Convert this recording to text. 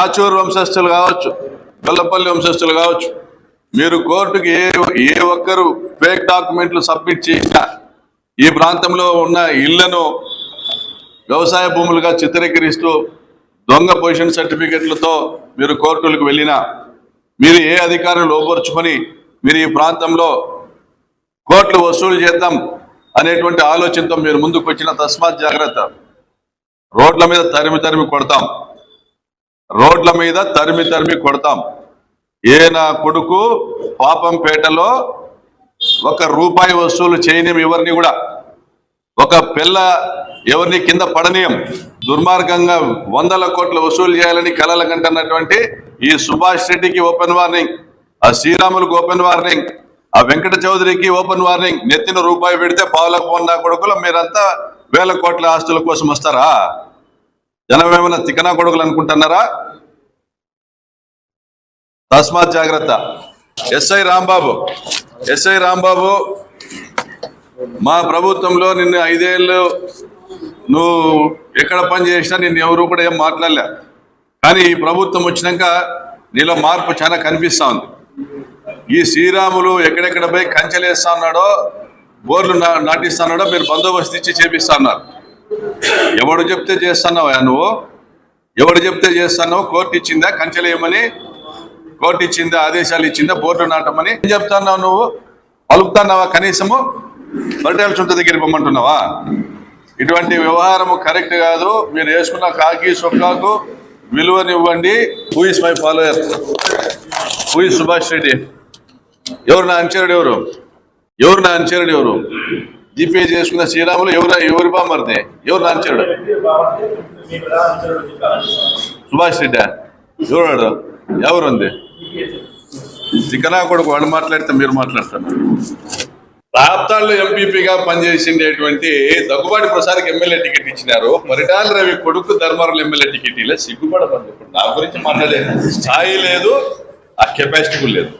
చాచూరు వంశస్థులు కావచ్చు గొల్లపల్లి వంశస్థులు కావచ్చు మీరు కోర్టుకి ఏ ఏ ఒక్కరు ఫేక్ డాక్యుమెంట్లు సబ్మిట్ చేసినా ఈ ప్రాంతంలో ఉన్న ఇళ్ళను వ్యవసాయ భూములుగా చిత్రీకరిస్తూ దొంగ పొజిషన్ సర్టిఫికెట్లతో మీరు కోర్టులకు వెళ్ళినా మీరు ఏ అధికారం లోపరుచుకొని మీరు ఈ ప్రాంతంలో కోట్లు వసూలు చేద్దాం అనేటువంటి ఆలోచనతో మీరు ముందుకు వచ్చిన తస్మాత్ జాగ్రత్త. రోడ్ల మీద తరిమి తరిమి కొడతాం. రోడ్ల మీద తరిమి తరిమి కొడతాం. ఏ నా కొడుకు పాపంపేటలో ఒక రూపాయి వసూలు చేయనీయం ఎవరిని కూడా. ఒక పిల్ల ఎవరిని కింద పడనీయం. దుర్మార్గంగా వందల కోట్ల వసూలు చేయాలని కలల కంటున్నటువంటి ఈ సుభాష్ రెడ్డికి ఓపెన్ వార్నింగ్ ఆ శ్రీరాములకు ఓపెన్ వార్నింగ్ ఆ వెంకట చౌదరికి ఓపెన్ వార్నింగ్ నెత్తిన రూపాయి పెడితే పావులకు పోన్న కొడుకులు మీరంతా వేల కోట్ల ఆస్తుల కోసం వస్తారా? జనం ఏమైనా తికనా కొడుకులు అనుకుంటున్నారా? తస్మాత్ జాగ్రత్త. ఎస్ఐ రాంబాబు ఎస్ఐ రాంబాబు మా ప్రభుత్వంలో నిన్ను ఐదేళ్ళు నువ్వు ఎక్కడ పని చేసినా నిన్ను ఎవరు కూడా ఏం మాట్లాడలే. కానీ ఈ ప్రభుత్వం వచ్చినాక నీలో మార్పు చాలా కనిపిస్తూ ఉంది. ఈ శ్రీరాములు ఎక్కడెక్కడ పోయి కంచెలేస్తా ఉన్నాడో బోర్లు నా- నాటిస్తా ఉన్నాడో మీరు బందోబస్తు ఇచ్చి చేపిస్తా ఉన్నారు. ఎవడు చెప్తే చేస్తున్నావా నువ్వు? ఎవడు చెప్తే చేస్తున్నావు కోర్టు ఇచ్చిందా? కంచెలేయమని కోర్టు ఇచ్చిందా? ఆదేశాలు ఇచ్చిందా? బోర్డు నాటమని ఏం చెప్తున్నావు నువ్వు? పలుకుతున్నావా కనీసము? పరిటాల చుట్ట దగ్గర పొమ్మంటున్నావా? ఇటువంటి వ్యవహారము కరెక్ట్ కాదు. మీరు వేసుకున్న కాకి సొక్కాకు విలువనివ్వండి. Who is my follower who is Subhash Reddy? ఎవరు నా అంచరుడు ఎవరు? ఎవరు నా అంచరుడు ఎవరు? జీపే చేసుకున్న శ్రీరాములు ఎవరు ఎవరి బామ్మరిది? ఎవరు నా సుభాష్ రెడ్డి. ఎవరు ఎవరుంది? చికనా కొడుకు వాళ్ళు మాట్లాడితే మీరు మాట్లాడతారు. రాప్తాళ్ళు ఎంపీపీగా పనిచేసిండేటువంటి దగ్గుబాటి ప్రసాద్కి ఎమ్మెల్యే టికెట్ ఇచ్చినారు. మరిటాల రవి కొడుకు ధర్మవరం ఎమ్మెల్యే టికెట్ ఇలా సిగ్గుపడబడి నా గురించి మాట్లాడే స్థాయి లేదు ఆ కెపాసిటీ లేదు.